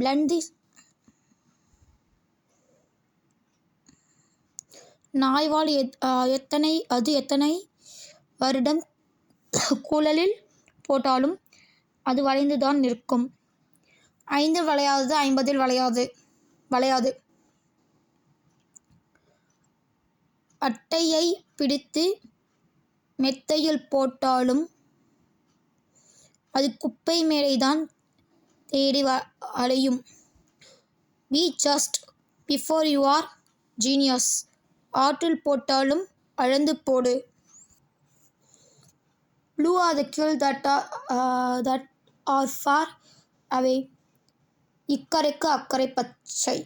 blend நாய்வால் எத் எத்தனை அது எத்தனை வருடம் குழலில் போட்டாலும் அது வளைந்துதான் நிற்கும். ஐந்தில் வளையாதது ஐம்பதில் வளையாது வளையாது. அட்டையை பிடித்து மெத்தையில் போட்டாலும் அது குப்பை மேலே தான் தேடி வ அலையும். Be just before you are genius ஆற்றில் போட்டாலும் அளந்து போடு. Blue are the hill that are that are far அவை இக்கரைக்கு அக்கறை பச்சை.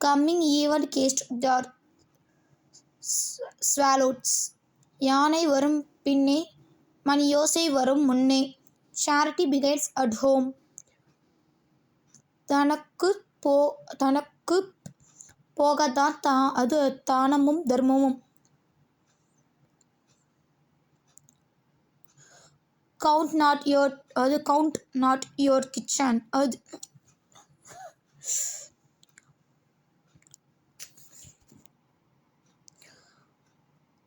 கம்மிங் ஈவன் கேஸ்ட் தார் ஸ்வாலோட்ஸ் யானை வரும் பின்னே மணி யோசை வரும் முன்னே. சேரிட்டி பிகைட்ஸ் அட் ஹோம் தனக்கு போ தனக்கு போகத்தான் தா அது தானமும் தர்மமும். கவுண்ட் நாட் யோர் அது கவுண்ட் நாட் யோர் கிச்சன் அது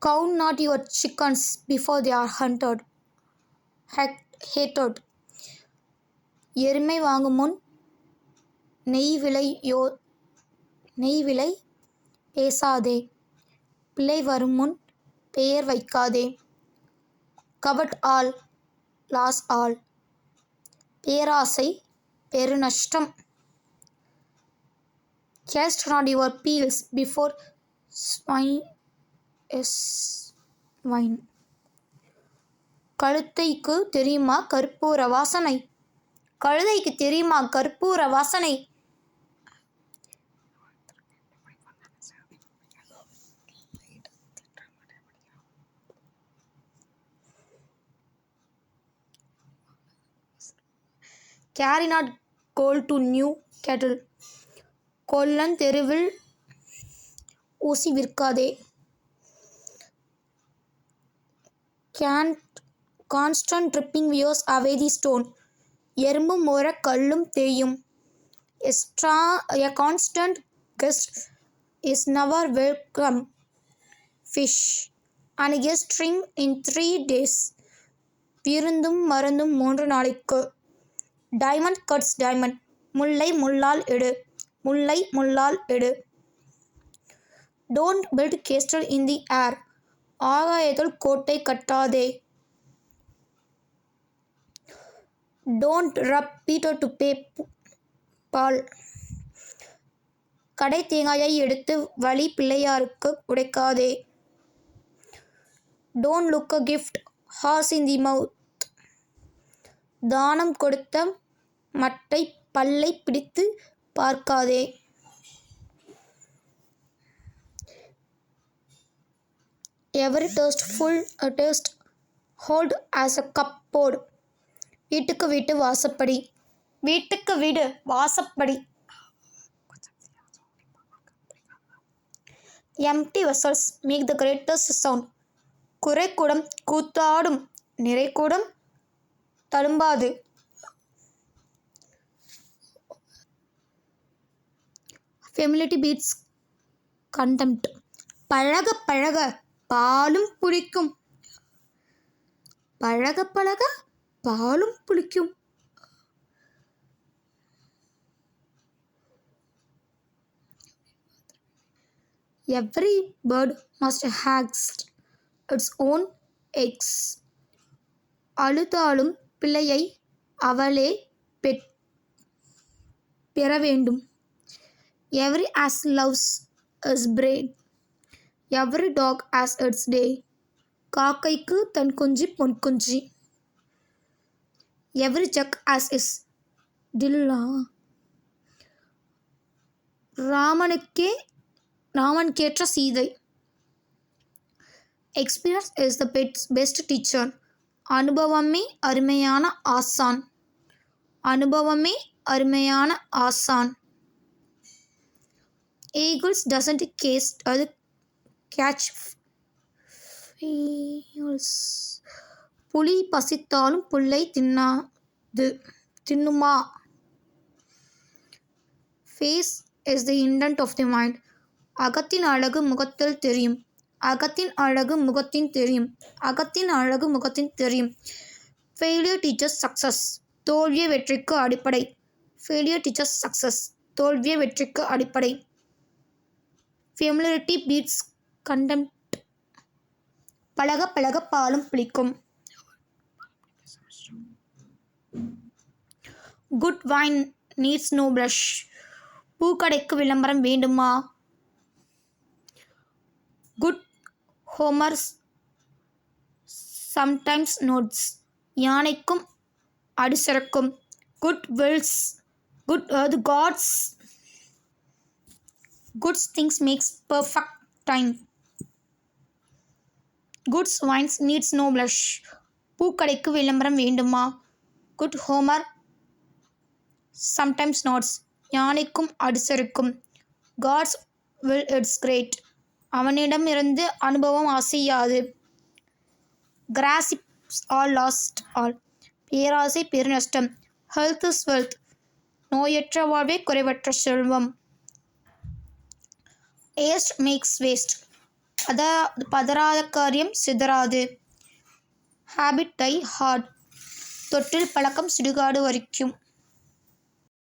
count not your chickens before they are hunted hatched எருமை வாங்கும் முன் நெய் விலை யோ நெய் விலை பேசாதே. பிள்ளை வரும் முன் பெயர் வைக்காதே. கபட் ஆல் லாஸ் ஆல் பேராசை பெருநஷ்டம். Cast not your pearls before swine as wine. கழுத்தைக்கு தெரியுமா கற்பூர வாசனை? கழுதைக்கு தெரியுமா கற்பூர வாசனை? Carry not coal to Newcastle. கொல்லன் தெருவில் ஊசி விற்காதே. Can constant dripping wears away the stone. எறும்பும் மோர கல்லும் தேயும். Extra a constant guest is never welcome fish. And guest stink in three days. விருந்தும் மருந்தும் மூன்று நாளைக்கு. டைமண்ட் கட்ஸ் டைமண்ட் முல்லை முள்ளால் எடு. முல்லை முள்ளால் எடு. Don't build castle in the air ஆகாயத்தில் கோட்டை கட்டாதே. Don't rob Peter to pay Paul கடை தேங்காயை எடுத்து வழி பிள்ளையாருக்கு உடைக்காதே. Don't look a gift horse in the mouth தானம் கொடுத்த மட்டை பல்லை பிடித்து பார்க்காதே. Every taste full taste hold as a cupboard வீட்டுக்கு வீட்டு வாசப்படி. வீட்டுக்கு வீடு வாசப்படி. Empty vessels make the greatest sound குறைக்கூடம் கூத்தாடும் நிறைக்கூடம் தழும்பாது. ஃபெமிலிட்டி பீட்ஸ் கண்டெம்ட் பழக பழக பாலும் புளிக்கும். பழக பழக பாலும் புளிக்கும். Every bird must hatch its own eggs அழுதாலும் பிள்ளையை அவளே பெற் பெற வேண்டும். Every ass loves his brat every dog has its day காக்கைக்கு தன் குஞ்சு பொன் குஞ்சு. Every jack has his jill ராமனுக்கே ராமனுக்கேற்ற Sita. Experience is the bets best teacher அனுபவமே அருமையான ஆசான். அனுபவமே அருமையான ஆசான். ஈகிள்ஸ் டசன்ட் கேஸ் அது கேட்ச் புலி பசித்தாலும் புல்லை தின்னாது தின்னுமா? Face is the index of the mind அகத்தின் அழகு முகத்தில் தெரியும். அகத்தின் அழகு முகத்தின் தெரியும். அகத்தின் அழகு முகத்தின் தெரியும். ஃபெயிலியர் டீச்சர்ஸ் சக்ஸஸ் தோல்விய வெற்றிக்கு அடிப்படை. ஃபெயிலியர் டீச்சர்ஸ் சக்ஸஸ் தோல்விய வெற்றிக்கு அடிப்படை. ஃபெமிலிட்டி பீட்ஸ் கண்டெம்ட் பழக பழக பாலும் புளிக்கும். Good wine needs no bush பூக்கடைக்கு விளம்பரம் வேண்டுமா? குட் ஹோமர்ஸ் சம்டைம்ஸ் நோட்ஸ் யானைக்கும் அடிசரக்கும் குட் வில்ஸ் குட் அது God's goods things makes perfect time goods wines needs no blush பூக்கடைக்கு விளம்பரம் வேண்டுமா? குட் ஹோமர் சம்டைம்ஸ் நாட்ஸ் யானைக்கும் அடிசருக்கும். காட்ஸ் வில் இட்ஸ் கிரேட் அவனிடமிருந்து அனுபவம் அசையாது. கிராசிப்ஸ் ஆல் லாஸ்ட் ஆல் பேராசை பெருநஷ்டம். ஹெல்த் இஸ் வெல்த் நோயற்ற வாழ்வே குறைவற்ற செல்வம். ஏஸ்ட் மேக்ஸ் வேஸ்ட் அதா பதறாத காரியம் சிதறாது. ஹேபிட் டை ஹார்ட் தொட்டில் பழக்கம் சுடுகாடு வரைக்கும்.